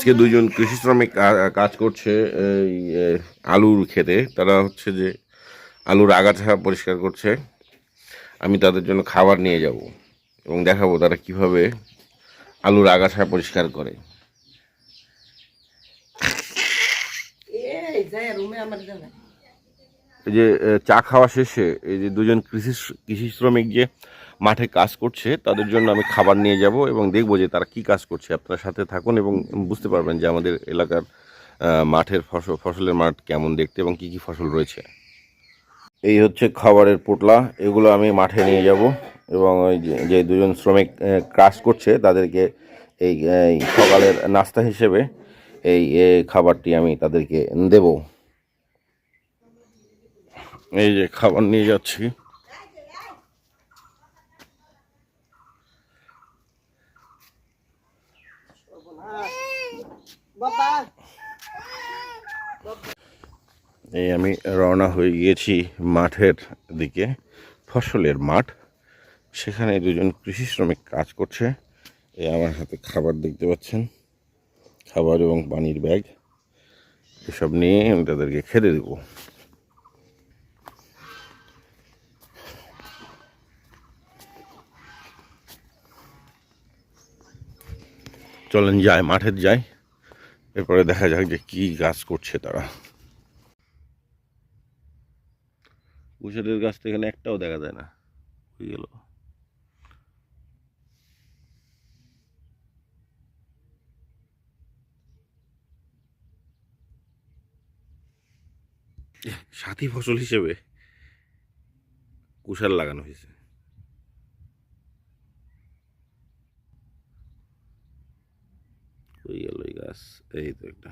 আজকে দুইজন কৃষি শ্রমিক কাজ করছে, এই আলুর খেতে তারা হচ্ছে যে আলুর আগাছা পরিষ্কার করছে। আমি তাদের জন্য খাবার নিয়ে যাব এবং দেখাবো তারা কীভাবে আলুর আগাছা পরিষ্কার করে। রুমে আমার এই যে চা খাওয়া শেষে এই যে দুজন কৃষি কৃষি শ্রমিক যে মাঠে কাজ করছে, তাদের জন্য আমি খাবার নিয়ে যাব এবং দেখব যে তারা কি কাজ করছে। আপনার সাথে থাকুন এবং বুঝতে পারবেন যে আমাদের এলাকার মাঠের ফসল, ফসলের মাঠ কেমন দেখতে এবং কি কি ফসল রয়েছে। এই হচ্ছে খাবারের পোটলা, এগুলো আমি মাঠে নিয়ে যাব এবং ওই যে- দুজন শ্রমিক কাজ করছে, তাদেরকে এই সকালের নাস্তা হিসেবে এই খাবারটি আমি তাদেরকে দেব। এই যে খাবার নিয়ে যাচ্ছি। এই আমি রওনা হয়ে গিয়েছি মাঠের দিকে, ফসলের মাঠ। সেখানে দুজন কৃষি শ্রমিক কাজ করছে। এই আমার হাতে খাবার দেখতে পাচ্ছেন, খাবার এবং পানির ব্যাগ। এসব নিয়ে আমি তাদেরকে খেতে দেবো। চলেন যায় মাঠের যাই। এরপরে দেখা যাক যে কি গাছ করছে তারা। কুশলের গাছ তো এখানে একটাও দেখা যায় না। হয়ে গেল। সাথী ফসল হিসেবে কুশার লাগানো হয়েছে। হয়ে গেল এই গাছ এই তো একটা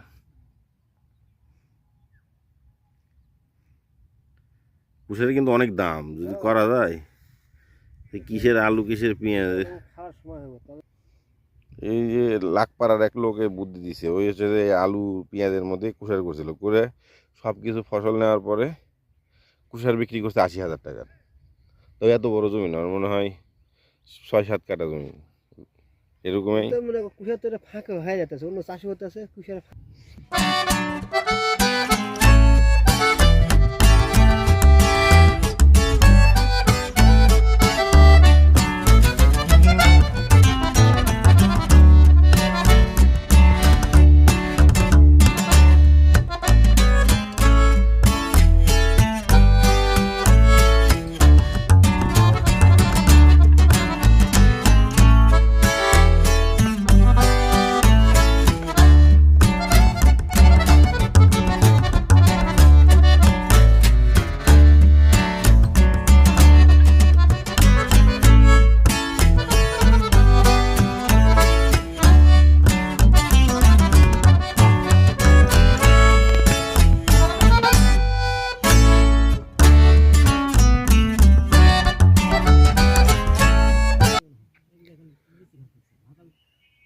কুশের কিন্তু অনেক দাম যদি করা যায় এই কিসের আলু কিসের পেঁয়াজ এই যে লাখপাড়ার এক লোকে বুদ্ধি দিছে ওই হচ্ছে যে আলু পেঁয়াজের মধ্যে কুষার করছিল করে সব কিছু ফসল নেওয়ার পরে কুষার বিক্রি করছে আশি হাজার টাকা তো এত বড় জমি না আমার মনে হয় ছয় সাত কাটা জমি এরকমই? তো মনে করো কুশিয়ার তো ফাঁকা হয়ে যাচ্ছে অন্য চাষি হতে আছে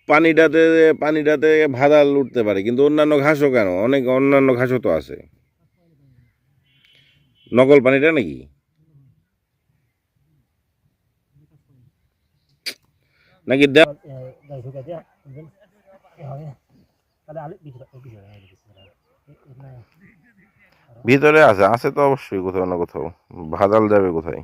পানিটাতে পানিটাতে ভাদাল উঠতে পারে, কিন্তু অন্যান্য ঘাসও কেন? অনেক অন্যান্য ঘাসও তো আছে। নকল পানিটা নাকি? নাকি ভিতরে আছে আছে তো অবশ্যই কোথাও না কোথাও। ভাদাল যাবে কোথায়?